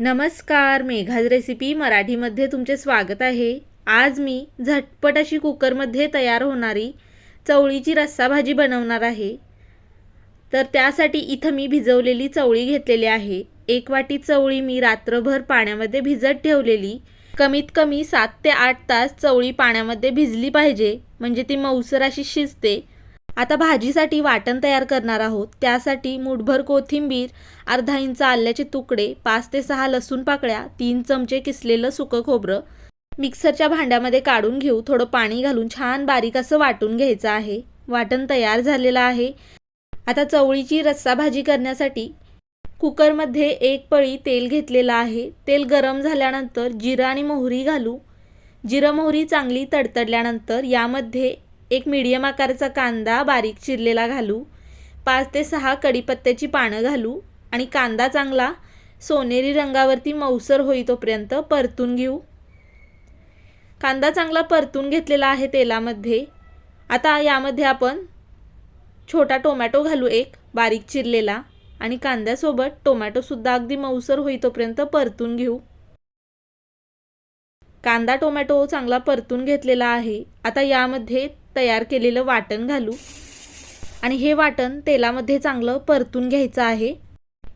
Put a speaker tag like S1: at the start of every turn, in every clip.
S1: नमस्कार मेघाज रेसिपी मराठीमध्ये तुमचे स्वागत आहे. आज मी झटपट अशी कुकरमध्ये तयार होणारी चवळीची रस्सा भाजी बनवणार आहे. तर त्यासाठी इथं मी भिजवलेली चवळी घेतलेली आहे. एक वाटी चवळी मी रात्रभर पाण्यामध्ये भिजत ठेवलेली. कमीत कमी सात ते आठ तास चवळी पाण्यामध्ये भिजली पाहिजे म्हणजे ती मऊसर अशी शिजते. आता भाजीसाठी वाटण तयार करणार आहोत. त्यासाठी मुठभर कोथिंबीर अर्धा इंच आल्याचे तुकडे पाच ते सहा लसूण पाकळ्या तीन चमचे किसलेलं सुकं खोबरं मिक्सरच्या भांड्यामध्ये काढून घेऊ. थोडं पाणी घालून छान बारीक असं वाटून घ्यायचं आहे. वाटण तयार झालेलं आहे. आता चवळीची रस्सा भाजी करण्यासाठी कुकरमध्ये एक पळी तेल घेतलेलं आहे. तेल गरम झाल्यानंतर जिरं आणि मोहरी घालू. जिरं मोहरी चांगली तडतडल्यानंतर यामध्ये एक मीडियम आकाराचा कांदा बारीक चिरलेला घालू पाच ते सहा कढीपत्त्याची पानं घालू आणि कांदा चांगला सोनेरी रंगावरती मऊसर होई तोपर्यंत परतून घेऊ. कांदा चांगला परतून घेतलेला आहे तेलामध्ये. आता यामध्ये आपण छोटा टोमॅटो घालू एक बारीक चिरलेला आणि कांद्यासोबत टोमॅटोसुद्धा अगदी मऊसर होई तोपर्यंत परतून घेऊ. कांदा टोमॅटो चांगला परतून घेतलेला आहे. आता यामध्ये तयार केलेलं वाटण घालू. आणि हे वाटण तेलामध्ये चांगलं परतून घ्यायचं आहे.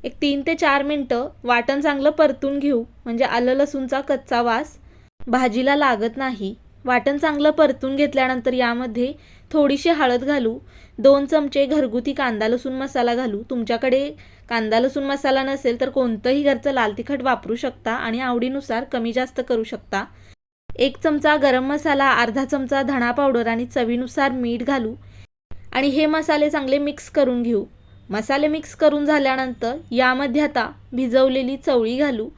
S1: एक तीन ते चार मिनटं वाटण चांगलं परतून घेऊ. म्हणजे आलं लसूणचा कच्चा वास. भाजीला लागत नाही. वाटण चांगलं परतून घेतल्यानंतर यामध्ये थोडीशी हळद घालू. दोन चमचे घरगुती कांदा लसूण मसाला घालू. तुमच्याकडे कांदा लसूण मसाला नसेल तर कोणतंही घरचं लाल तिखट वापरू शकता आणि आवडीनुसार कमी जास्त करू शकता. एक चमचा गरम मसाला अर्धा चमचा धणा पावडर आणि चवीनुसार मीठ घालू आणि हे मसाले चांगले मिक्स करून घेऊ. मसाले मिक्स करून झाल्यानंतर यामध्ये आता भिजवलेली चवळी घालू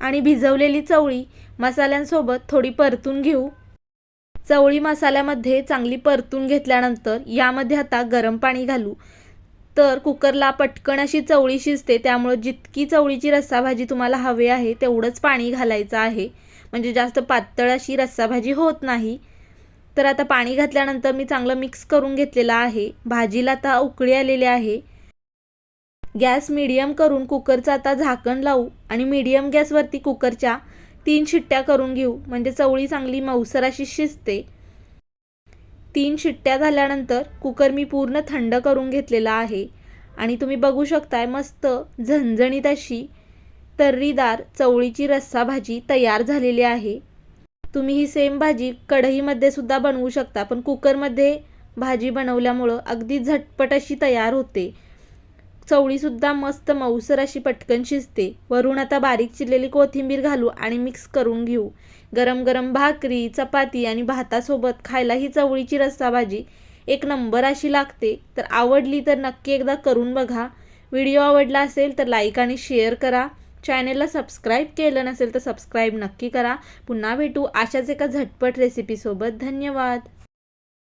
S1: आणि भिजवलेली चवळी मसाल्यांसोबत थोडी परतून घेऊ. चवळी मसाल्यामध्ये चांगली परतून घेतल्यानंतर यामध्ये आता गरम पाणी घालू. तर कुकरला पटकन अशी चवळी शिजते त्यामुळं जितकी चवळीची रस्साभाजी तुम्हाला हवी आहे तेवढंच पाणी घालायचं आहे. म्हणजे जास्त पातळ अशी रस्साभाजी होत नाही. तर आता पाणी घातल्यानंतर मी चांगलं मिक्स करून घेतलेलं आहे. भाजीला आता उकळी आलेली आहे. गॅस मिडियम करून कुकरचं आता झाकण लावू आणि मिडियम गॅसवरती कुकरच्या तीन शिट्ट्या करून घेऊ. म्हणजे चवळी चांगली मऊसर अशी शिजते. तीन शिट्ट्या झाल्यानंतर कुकर मी पूर्ण थंड करून घेतलेला आहे. आणि तुम्ही बघू शकताय मस्त झणझणीत अशी तर्रीदार चवळीची रस्सा भाजी तयार झालेली आहे. तुम्ही ही सेम भाजी कढईमध्ये सुद्धा बनवू शकता पण कुकरमध्ये भाजी बनवल्यामुळं अगदी झटपट अशी तयार होते. चवळीसुद्धा मस्त मऊसर अशी पटकन शिजते. वरून आता बारीक चिरलेली कोथिंबीर घालू आणि मिक्स करून घेऊ. गरम गरम भाकरी चपाती आणि भातासोबत खायला ही चवळीची रस्सा भाजी एक नंबर अशी लागते. तर आवडली तर नक्की एकदा करून बघा. व्हिडिओ आवडला असेल तर लाईक आणि शेअर करा. चॅनेलला सबस्क्राईब केलं नसेल तर सबस्क्राईब नक्की करा. पुन्हा भेटू अशाच एका झटपट रेसिपीसोबत धन्यवाद.